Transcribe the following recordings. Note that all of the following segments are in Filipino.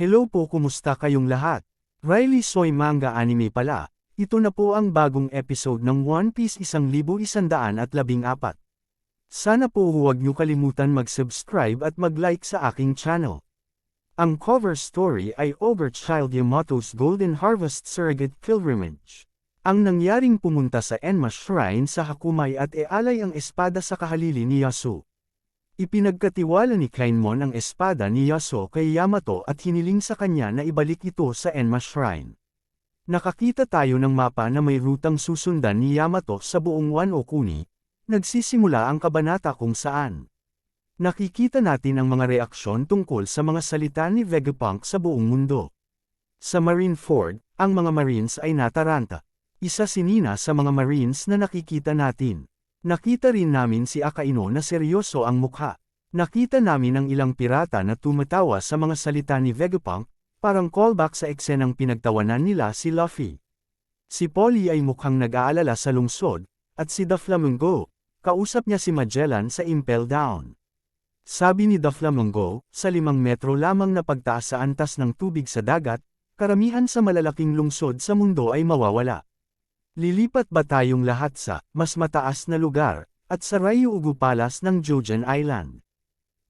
Hello po kumusta kayong lahat? Riley Soy Manga Anime pala, ito na po ang bagong episode ng One Piece 1114. Sana po huwag niyo kalimutan mag-subscribe at mag-like sa aking channel. Ang cover story ay Overchild Yamato's Golden Harvest Surrogate Pilgrimage. Ang nangyaring pumunta sa Enma Shrine sa Hakumai at ealay ang espada sa kahalili ni Yasuo. Ipinagkatiwala ni Kleinmon ang espada ni Yasuo kay Yamato at hiniling sa kanya na ibalik ito sa Enma Shrine. Nakakita tayo ng mapa na may rutang susundan ni Yamato sa buong Wano Kuni, nagsisimula ang kabanata kung saan. Nakikita natin ang mga reaksyon tungkol sa mga salita ni Vegapunk sa buong mundo. Sa Marineford, ang mga Marines ay nataranta. Isa si Nina sa mga Marines na nakikita natin. Nakita rin namin si Akaino na seryoso ang mukha. Nakita namin ang ilang pirata na tumatawa sa mga salita ni Vegapunk, parang callback sa eksenang pinagtawanan nila si Luffy. Si Polly ay mukhang nag-aalala sa lungsod, at si Doflamingo, kausap niya si Magellan sa Impel Down. Sabi ni Doflamingo, sa limang metro lamang na pagtaas sa antas ng tubig sa dagat, karamihan sa malalaking lungsod sa mundo ay mawawala. Lilipat ba tayong lahat sa mas mataas na lugar at sa Ryugu Palace ng Jojen Island?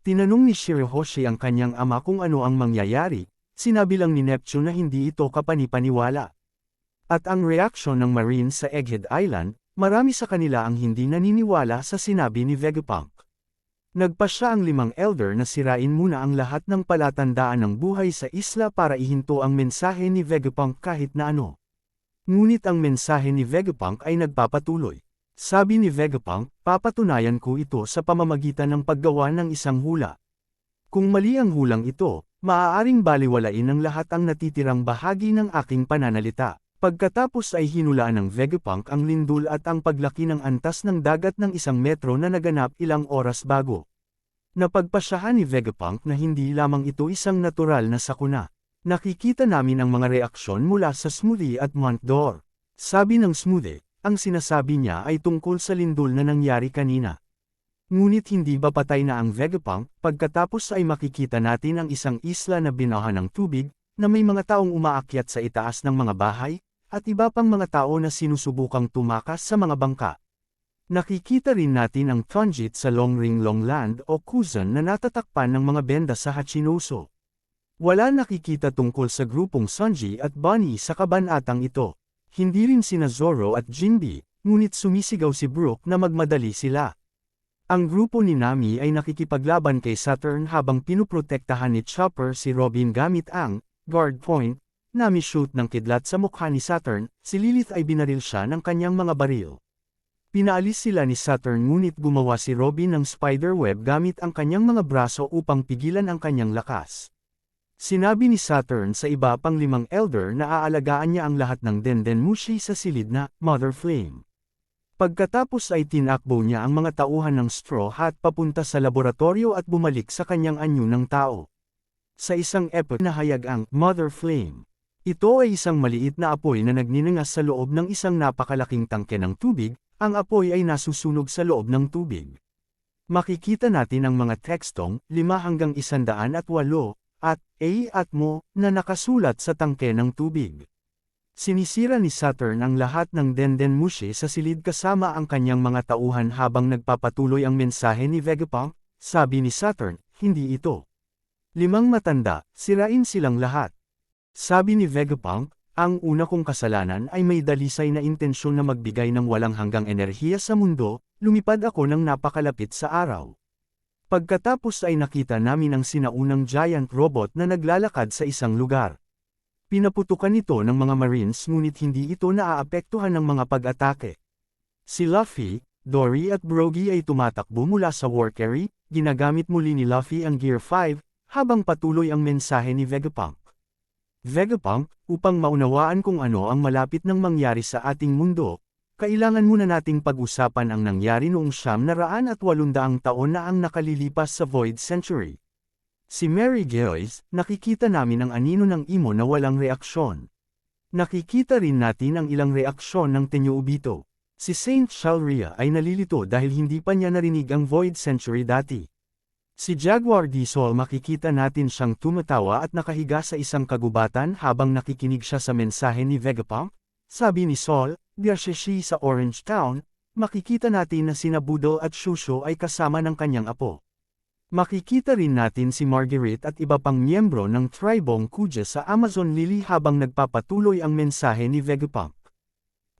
Tinanong ni Shirahoshi ang kanyang ama kung ano ang mangyayari, sinabi lang ni Neptune na hindi ito kapanipaniwala. At ang reaksyon ng Marines sa Egghead Island, marami sa kanila ang hindi naniniwala sa sinabi ni Vegapunk. Nagpa siya ang limang elder na sirain muna ang lahat ng palatandaan ng buhay sa isla para ihinto ang mensahe ni Vegapunk kahit na ano. Ngunit ang mensahe ni Vegapunk ay nagpapatuloy. Sabi ni Vegapunk, papatunayan ko ito sa pamamagitan ng paggawa ng isang hula. Kung mali ang hulang ito, maaaring baliwalain ng lahat ang natitirang bahagi ng aking pananalita. Pagkatapos ay hinulaan ng Vegapunk ang lindol at ang paglaki ng antas ng dagat ng isang metro na naganap ilang oras bago. Napagpasyahan ni Vegapunk na hindi lamang ito isang natural na sakuna. Nakikita namin ang mga reaksyon mula sa Smoothie at Montdor. Sabi ng Smoothie, ang sinasabi niya ay tungkol sa lindol na nangyari kanina. Ngunit hindi ba patay na ang Vegapunk, pagkatapos ay makikita natin ang isang isla na binahan ng tubig, na may mga taong umaakyat sa itaas ng mga bahay, at iba pang mga tao na sinusubukang tumakas sa mga bangka. Nakikita rin natin ang Tunjit sa Long Ring Long Land o Kuzan na natatakpan ng mga benda sa Hachinoso. Wala nakikita tungkol sa grupong Sanji at Bonnie sa kabanatang ito. Hindi rin sina Zoro at Jinbe, ngunit sumisigaw si Brook na magmadali sila. Ang grupo ni Nami ay nakikipaglaban kay Saturn habang pinuprotektahan ni Chopper si Robin gamit ang guard point. Nami shoot ng kidlat sa mukha ni Saturn, si Lilith ay binaril siya ng kanyang mga baril. Pinaalis sila ni Saturn ngunit gumawa si Robin ng spiderweb gamit ang kanyang mga braso upang pigilan ang kanyang lakas. Sinabi ni Saturn sa iba pang limang elder na aalagaan niya ang lahat ng Dendenmushi sa silid na Mother Flame. Pagkatapos ay tinakbo niya ang mga tauhan ng Straw Hat papunta sa laboratorio at bumalik sa kanyang anyo ng tao. Sa isang epoch na hayag ang Mother Flame. Ito ay isang maliit na apoy na nagninangas sa loob ng isang napakalaking tangke ng tubig, ang apoy ay nasusunog sa loob ng tubig. Makikita natin ang mga tekstong 5 hanggang 108 at A at mo na nakasulat sa tangke ng tubig. Sinisira ni Saturn ang lahat ng Denden Mushi sa silid kasama ang kanyang mga tauhan habang nagpapatuloy ang mensahe ni Vegapunk, sabi ni Saturn, hindi ito. Limang matanda, sirain silang lahat. Sabi ni Vegapunk, ang una kong kasalanan ay may dalisay na intensyon na magbigay ng walang hanggang enerhiya sa mundo, lumipad ako ng napakalapit sa araw. Pagkatapos ay nakita namin ang sinaunang giant robot na naglalakad sa isang lugar. Pinaputukan ito ng mga marines ngunit hindi ito naaapektuhan ng mga pag-atake. Si Luffy, Dory at Brogy ay tumatakbo mula sa war carry, ginagamit muli ni Luffy ang Gear 5, habang patuloy ang mensahe ni Vegapunk. Vegapunk, upang maunawaan kung ano ang malapit ng mangyari sa ating mundo, kailangan muna nating pag-usapan ang nangyari noong siyam na raan at walundaang taon na ang nakalilipas sa Void Century. Si Mary Joyce, nakikita namin ang anino ng imo na walang reaksyon. Nakikita rin natin ang ilang reaksyon ng Tenyubito. Si Saint Shalria ay nalilito dahil hindi pa niya narinig ang Void Century dati. Si Jaguar di Sol makikita natin siyang tumatawa at nakahiga sa isang kagubatan habang nakikinig siya sa mensahe ni Vegapunk. Sabi ni Sol, Diasheshi sa Orange Town, makikita natin na sina Budol at Shusho ay kasama ng kanyang apo. Makikita rin natin si Marguerite at iba pang miyembro ng Tribong Kuja sa Amazon Lily habang nagpapatuloy ang mensahe ni Vegapunk.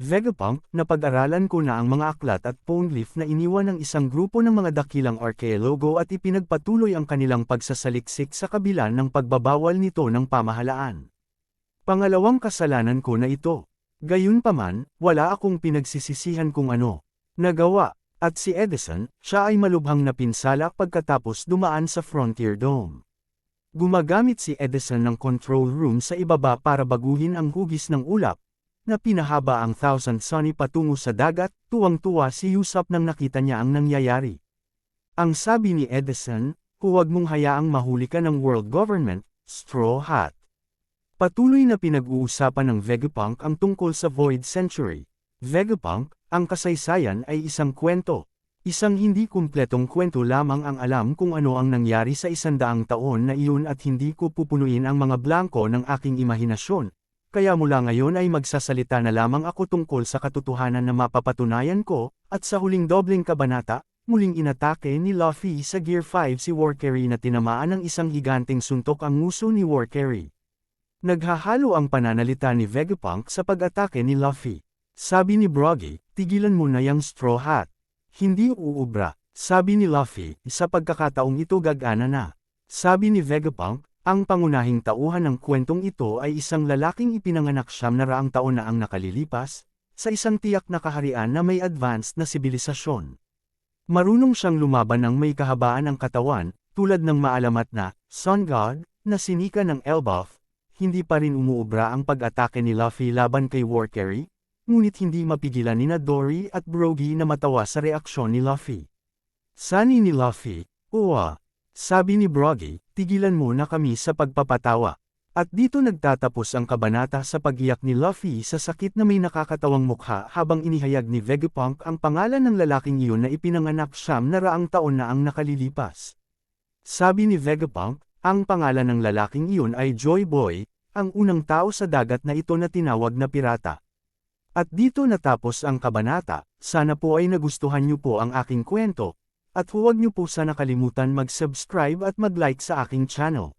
Vegapunk, napag-aralan ko na ang mga aklat at poneglyph na iniwan ng isang grupo ng mga dakilang arkeologo at ipinagpatuloy ang kanilang pagsasaliksik sa kabila ng pagbabawal nito ng pamahalaan. Pangalawang kasalanan ko na ito. Gayunpaman, wala akong pinagsisisihan kung ano. Nagawa, at si Edison, siya ay malubhang napinsala pagkatapos dumaan sa Frontier Dome. Gumagamit si Edison ng control room sa ibaba para baguhin ang hugis ng ulap, na pinahaba ang Thousand Sunny patungo sa dagat, tuwang-tuwa si Yusuf nang nakita niya ang nangyayari. Ang sabi ni Edison, huwag mong hayaang mahuli ka ng world government, straw hat. Patuloy na pinag-uusapan ng Vegapunk ang tungkol sa Void Century. Vegapunk, ang kasaysayan ay isang kwento. Isang hindi kumpletong kwento lamang ang alam kung ano ang nangyari sa isandaang taon na iyon at hindi ko pupunuin ang mga blanko ng aking imahinasyon, kaya mula ngayon ay magsasalita na lamang ako tungkol sa katotohanan na mapapatunayan ko, at sa huling dobleng kabanata, muling inatake ni Luffy sa Gear 5 si Warcarry na tinamaan ng isang higanteng suntok ang nguso ni Warcarry. Naghahalo ang pananalita ni Vegapunk sa pag-atake ni Luffy. Sabi ni Broggy, tigilan mo na yung straw hat. Hindi uubra, sabi ni Luffy, sa pagkakataong ito gagana na. Sabi ni Vegapunk, ang pangunahing tauhan ng kwentong ito ay isang lalaking ipinanganak siyam na raang taon na ang nakalilipas, sa isang tiyak na kaharian na may advanced na sibilisasyon. Marunong siyang lumaban ng may kahabaan ang katawan, tulad ng maalamat na, Sun God, na sinika ng Elbaf, hindi pa rin umuubra ang pag-atake ni Luffy laban kay Warcarry, ngunit hindi mapigilan ni Dory at Brogy na matawa sa reaksyon ni Luffy. Sani ni Luffy, Uwa, sabi ni Brogy, tigilan mo na kami sa pagpapatawa. At dito nagtatapos ang kabanata sa pagiyak ni Luffy sa sakit na may nakakatawang mukha habang inihayag ni Vegapunk ang pangalan ng lalaking iyon na ipinanganak siyam na raang taon na ang nakalilipas. Sabi ni Vegapunk, ang pangalan ng lalaking iyon ay Joy Boy, ang unang tao sa dagat na ito na tinawag na pirata. At dito natapos ang kabanata, sana po ay nagustuhan niyo po ang aking kwento, at huwag niyo po sana kalimutan mag-subscribe at mag-like sa aking channel.